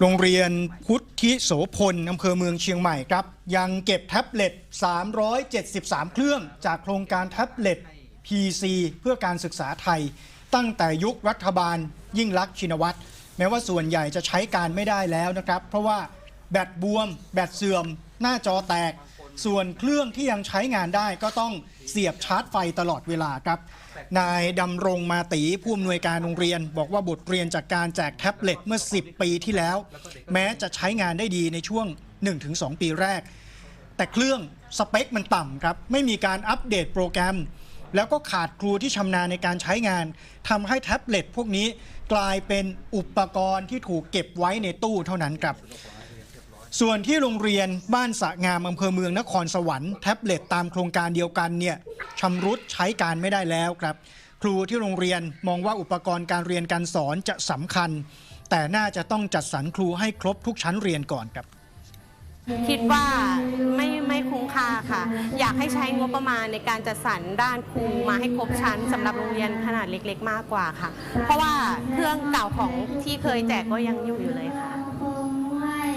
โรงเรียนพุทธิโสพลอำเภอเมืองเชียงใหม่ครับ ยังเก็บแท็บเล็ต 373 เครื่องจากโครงการแท็บเล็ต PC เพื่อการศึกษาไทย ตั้งแต่ยุครัฐบาลยิ่งลักษณ์ชินวัตรแม้ว่าส่วนใหญ่จะใช้การไม่ได้แล้วนะครับ เพราะว่าแบตบวม แบตเสื่อม หน้าจอแตก ส่วนเครื่องที่ยังใช้งานได้ก็ต้องเสียบชาร์จไฟตลอดเวลาครับ นายดำรงมาตีผู้อำนวยการโรงเรียน บอกว่าบทเรียนจากการแจกแท็บเล็ตเมื่อ 10 ปีที่แล้ว แม้จะใช้งานได้ดีในช่วง 1-2 ปีแรก แต่เครื่องสเปคมันต่ำครับ ไม่มีการอัปเดตโปรแกรม แล้วก็ขาดครูที่ชำนาญในการใช้งานทำให้แท็บเล็ตพวกนี้กลายเป็นอุปกรณ์ที่ถูกเก็บไว้ในตู้เท่านั้นครับ ส่วนที่โรงเรียนบ้านสะงามอำเภอเมืองนครสวรรค์แท็บเล็ตตามโครงการเดียวกันเนี่ยชำรุดใช้การไม่ได้แล้วครับ ครูที่โรงเรียนมองว่าอุปกรณ์การเรียนการสอนจะสำคัญ แต่น่าจะต้องจัดสรรครูให้ครบทุกชั้นเรียนก่อนครับ คิดว่าไม่ไม่คุ้มค่าค่ะ อยากให้ใช้งบประมาณในการจัดสรรด้านครูมาให้ครบชั้นสำหรับโรงเรียนขนาดเล็ก ๆ มากกว่าค่ะ เพราะว่าเครื่องเก่าของที่เคยแจกก็ยังอยู่อยู่เลยค่ะ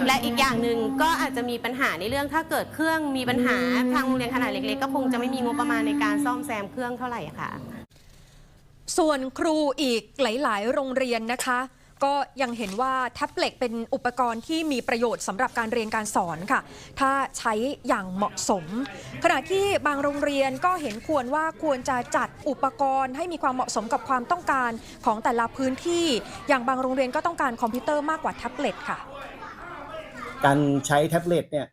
และอีกอย่างหนึ่งก็อาจจะมีปัญหาในเรื่องถ้าเกิดเครื่องมีปัญหาทางโรงเรียนขนาดเล็กๆ ก็คงจะไม่มีงบประมาณในการซ่อมแซมเครื่องเท่าไหร่ค่ะ ส่วนครูอีกหลาย ๆ โรงเรียนนะคะ ก็ยังเห็นว่าแท็บเล็ตเป็นอุปกรณ์ที่มีประโยชน์สำหรับการเรียนการสอนค่ะ ถ้าใช้อย่างเหมาะสม ขณะที่บางโรงเรียนก็เห็นควรว่าควรจะจัดอุปกรณ์ให้มีความเหมาะสมกับความต้องการของแต่ละพื้นที่ อย่างบางโรงเรียนก็ต้องการคอมพิวเตอร์มากกว่าแท็บเล็ตค่ะ การใช้แท็บเล็ตเนี่ย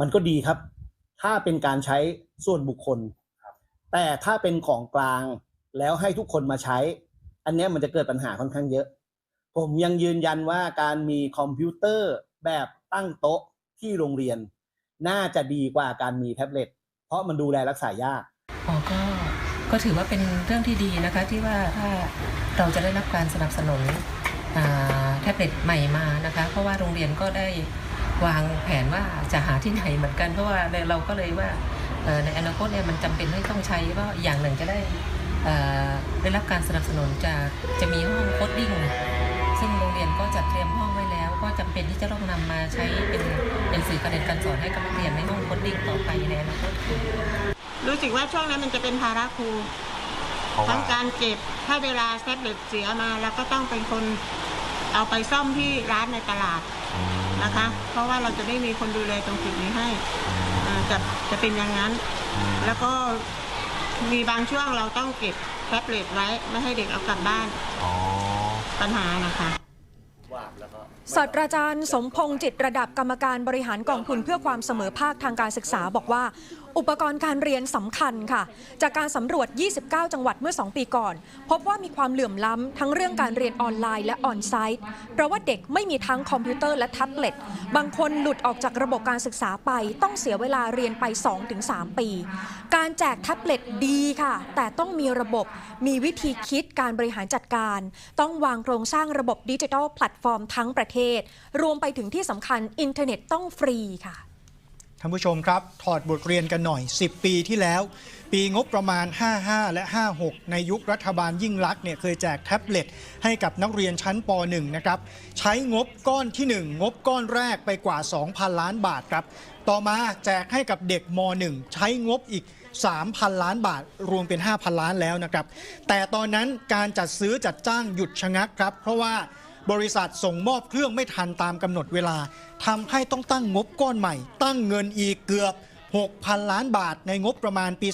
มันก็ดีครับ ถ้าเป็นการใช้ส่วนบุคคล แต่ถ้าเป็นของกลางแล้วให้ทุกคนมาใช้ อันเนี้ยมันจะเกิดปัญหาค่อนข้างเยอะ ผมยังยืนยันว่าการมีคอมพิวเตอร์แบบตั้งโต๊ะที่โรงเรียน น่าจะดีกว่าการมีแท็บเล็ตเพราะมันดูแลรักษายากอ๋อก็ก็ถือว่าเป็นเรื่องที่ดีนะคะที่ว่าถ้าเราจะได้รับการสนับสนุนอ่า แท็บเล็ตใหม่มานะคะ เพราะว่าโรงเรียนก็ได้วางแผนว่าจะหาที่ไหนเหมือนกันเพราะว่าเราก็เลยว่าเอ่อในอนาคตเนี่ยมันจำเป็นที่ต้องใช้เพราะอย่างหนึ่งจะได้เอ่อได้รับการสนับสนุนจากจะมีห้องโคดดิ้งซึ่งโรงเรียนก็จัดเตรียมห้องไว้แล้ว ก็จำเป็นที่จะต้องนำมาใช้เป็นเป็นสื่อการเรียนการสอนให้กับนักเรียนในห้องโคดดิ้งต่อไปในอนาคตค่ะรู้สึกว่าช่วงนั้นมันจะเป็นภาระครูเพราะว่าทั้งการเก็บถ้าเวลาแท็บเล็ตเสียมาเราก็ต้องเป็นคน เอาไปซ่อมที่ร้านในตลาดนะคะ เพราะว่าเราจะไม่มีคนดูแลตรงจุดนี้ให้อ่าจะจะเป็นอย่างนั้น แล้วก็มีบางช่วงเราต้องเก็บแท็บเล็ตไว้ไม่ให้เด็กเอากลับบ้านอ๋อ ปัญหานะคะ ศาสตราจารย์สมพงษ์จิตระดับกรรมการบริหารกองทุนเพื่อความเสมอภาคทางการศึกษาบอกว่า อุปกรณ์การเรียนสำคัญค่ะ จากการสำรวจ 29 จังหวัดเมื่อ 2 ปีก่อน พบว่ามีความเหลื่อมล้ำทั้งเรื่องการเรียนออนไลน์และออนไซต์ เพราะว่าเด็กไม่มีทั้งคอมพิวเตอร์และแท็บเล็ต บางคนหลุดออกจากระบบการศึกษาไป ต้องเสียเวลาเรียนไป 2-3 ปี การแจกแท็บเล็ตดีค่ะ แต่ต้องมีระบบ มีวิธีคิดการบริหารจัดการ ต้องวางโครงสร้างระบบดิจิทัลแพลตฟอร์มทั้งประเทศ รวมไปถึงที่สำคัญอินเทอร์เน็ตต้องฟรีค่ะ ท่านผู้ชมครับ ถอดบทเรียนกันหน่อย 10 ปีที่แล้ว ปีงบประมาณ 55 และ 56 ในยุครัฐบาลยิ่งลักษณ์เนี่ยเคยแจกแท็บเล็ตให้กับนักเรียนชั้นป .1 นะครับใช้งบก้อนที่ 1 งบก้อนแรกไปกว่า 2,000 ล้านบาทครับ ต่อมาแจกให้กับเด็กม .1 ใช้งบอีก 3,000 ล้านบาท รวมเป็น 5,000 ล้านแล้วนะครับ แต่ตอนนั้นการจัดซื้อจัดจ้างหยุดชะงักครับ เพราะว่า บริษัทส่งมอบเครื่องไม่ทันตามกำหนดเวลาทำให้ต้องตั้งงบก้อนใหม่ ตั้งเงินอีกเกือบ 6,000 ล้านบาทในงบประมาณปี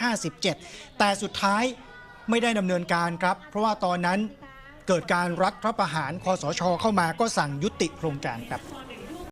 2557 แต่สุดท้ายไม่ได้ดำเนินการครับ เพราะว่าตอนนั้นเกิดการรัฐประหารคอสชเข้ามาก็สั่งยุติโครงการครับ